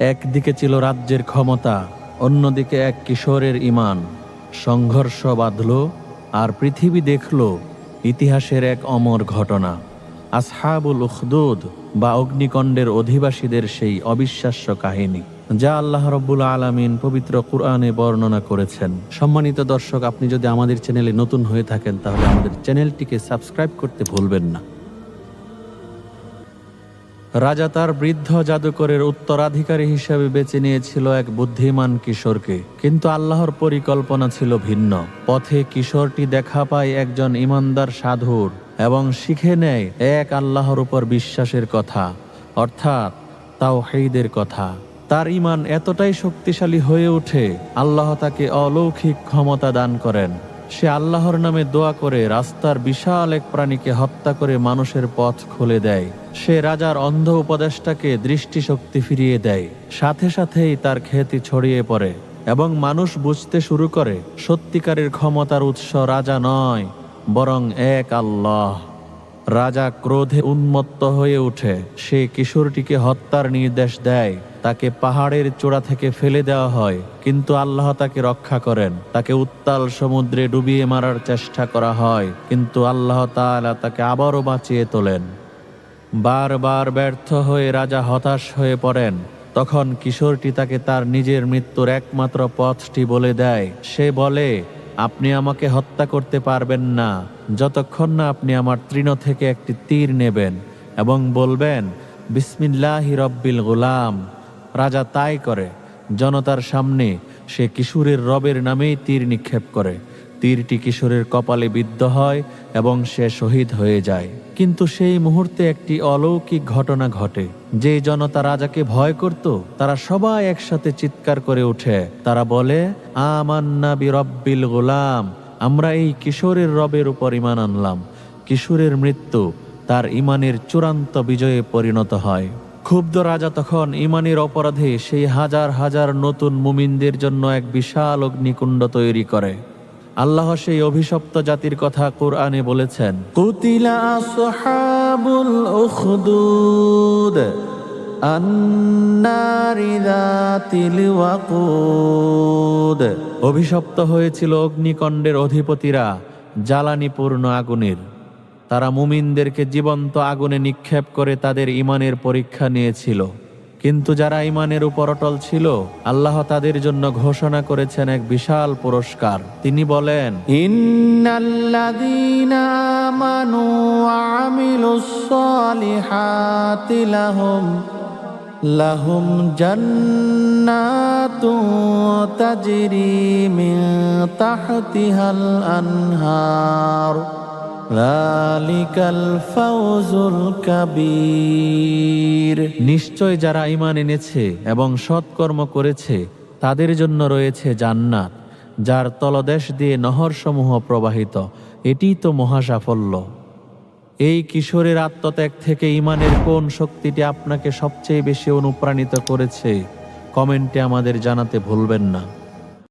একদিকে ছিল রাজ্যের ক্ষমতা, অন্যদিকে এক কিশোরের ইমান। সংঘর্ষ বাঁধল আর পৃথিবী দেখল ইতিহাসের এক অমর ঘটনা। আসহাবুল উখদুদ বা অগ্নিকণ্ডের অধিবাসীদের সেই অবিশ্বাস্য কাহিনী, যা আল্লাহ রব্বুল আলামিন পবিত্র কুরআনে বর্ণনা করেছেন। সম্মানিত দর্শক, আপনি যদি আমাদের চ্যানেলে নতুন হয়ে থাকেন, তাহলে আমাদের চ্যানেলটিকে সাবস্ক্রাইব করতে ভুলবেন না। রাজা তার বৃদ্ধ জাদুকরের উত্তরাধিকারী হিসেবে বেছে নিয়েছিল এক বুদ্ধিমান কিশোরকে। কিন্তু আল্লাহর পরিকল্পনা ছিল ভিন্ন। পথে কিশোরটি দেখা পায় একজন ইমানদার সাধুর এবং শিখে নেয় এক আল্লাহর উপর বিশ্বাসের কথা, অর্থাৎ তাও হেইদের কথা। তার ইমান এতটাই শক্তিশালী হয়ে ওঠে, আল্লাহ তাকে অলৌকিক ক্ষমতা দান করেন। সে আল্লাহর নামে দোয়া করে রাস্তার বিশাল এক প্রাণীকে হত্যা করে মানুষের পথ খুলে দেয়। সে রাজার অন্ধ উপদেশটাকে দৃষ্টিশক্তি ফিরিয়ে দেয়। সাথে সাথেই তার খ্যাতি ছড়িয়ে পড়ে এবং মানুষ বুঝতে শুরু করে, সত্যিকারের ক্ষমতার উৎস রাজা নয়, বরং এক আল্লাহ। রাজা ক্রোধে উন্মত্ত হয়ে ওঠে সে কিশোরটিকে হত্যার নির্দেশ দেয়। তাকে পাহাড়ের চূড়া থেকে ফেলে দেওয়া হয়। কিন্তু আল্লাহ তাকে রক্ষা করেন। তাকে উত্তাল সমুদ্রে ডুবিয়ে মারার চেষ্টা করা হয়। কিন্তু আল্লাহ তাআলা তাকে আবারও বাঁচিয়ে তোলেন। বারবার ব্যর্থ হয়ে রাজা হতাশ হয়ে পড়েন। তখন কিশোরটি তাকে তার নিজের মৃত্যুর একমাত্র পথটি বলে দেয়। সে বলে আপনি আমাকে হত্যা করতে পারবেন না। যতক্ষণ না আপনি আমার তৃণ থেকে একটি তীর নেবেন এবং বলবেন, বিসমিল্লাহি রব্বিল গোলাম। রাজা তাই করে। জনতার সামনে সে কিশোরের রবের নামেই তীর নিক্ষেপ করে। তীরটি কিশোরের কপালে বিদ্ধ হয় এবং সে শহীদ হয়ে যায়। কিন্তু সেই মুহূর্তে একটি অলৌকিক ঘটনা ঘটে। যে জনতা রাজাকে ভয় করত, তারা সবাই একসাথে চিৎকার করে ওঠে। তারা বলে, আমান্না বি রব্বিল গোলাম, আমরা এই কিশোরের রবের উপর ইমান আনলাম। কিশোরের মৃত্যু তার ইমানের চূড়ান্ত বিজয়ে পরিণত হয়। ক্ষুব্ধ রাজা তখন ইমানের অপরাধে সেই হাজার হাজার নতুন মুমিনদের জন্য এক বিশাল অগ্নিকুণ্ড তৈরি করে। আল্লাহ সেই অভিশপ্ত জাতির কথা কোরআনে বলেছেন। কুতিলা আসহাবুল উখদুদ অভিশপ্ত হয়েছিল অগ্নিকণ্ডের অধিপতিরা জ্বালানিপূর্ণ আগুনের। তারা মুমিনদেরকে জীবন্ত আগুনে নিক্ষেপ করে তাদের ইমানের পরীক্ষা নিয়েছিল। কিন্তু যারা ইমানের উপর অটল ছিল, আল্লাহ তাদের জন্য ঘোষণা করেছেন এক বিশাল পুরস্কার। তিনি বলেন লাহুম জান্নাতু তাজরি তাহতিহাল আনহার। নিশ্চয় যারা ঈমান এনেছে এবং সৎকর্ম করেছে, তাদের জন্য রয়েছে জান্নাত, যার তলদেশ দিয়ে নহরসমূহ প্রবাহিত। এটিই তো মহা সাফল্য এই কিশোরের আত্মত্যাগ থেকে ইমানের কোন শক্তিটি আপনাকে সবচেয়ে বেশি অনুপ্রাণিত করেছে? কমেন্টে আমাদের জানাতে ভুলবেন না।